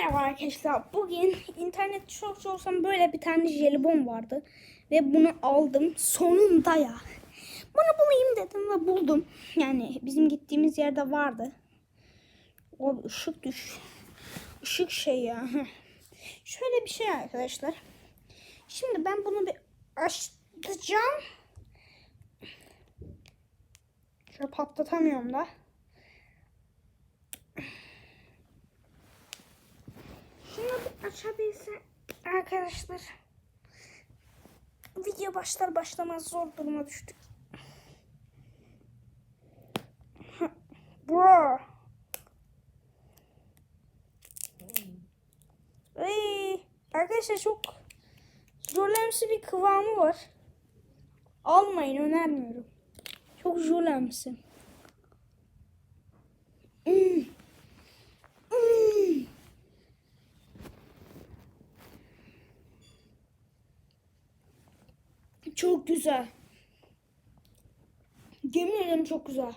Merhaba arkadaşlar. Bugün internet çok olsam böyle bir tane jelibon vardı. Ve bunu aldım. Sonunda ya. Bunu bulayım dedim ve buldum. Yani bizim gittiğimiz yerde vardı. O ışık düş. Işık şey ya. Şöyle bir şey arkadaşlar. Şimdi ben bunu bir açacağım. Şöyle patlatamıyorum da. Açabilsem arkadaşlar. Video başlar başlamaz zor duruma düştük. Bro. Ay, arkadaşlar çok jölemsi bir kıvamı var. Almayın önermiyorum. Çok jölemsi. Çok güzel. Yemin ederim çok güzel.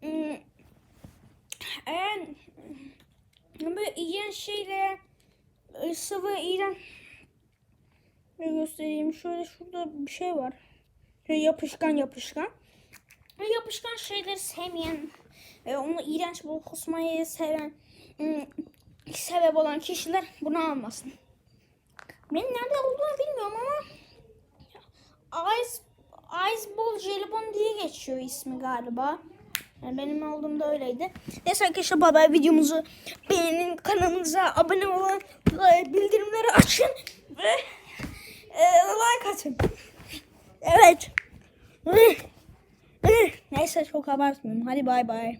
Hmm. Eğer böyle iğrenç şeyle e, sıvı iğren Şöyle göstereyim. Şöyle şurada bir şey var. Şöyle yapışkan yapışkan. Yapışkan şeyleri sevmeyen ve onu iğrenç bu kusmayı seven ım, sebep olan kişiler bunu almasın. Benim nerede olduğunu bilmiyorum ama Ice, Ice Ball Jelibon diye geçiyor ismi galiba. Yani benim aldığımda öyleydi. Neyse arkadaşlar bay videomuzu beğenin kanalımıza abone olun bildirimleri açın ve e, like atın. Evet. Neyse çok abartmıyorum. Hadi bay bay.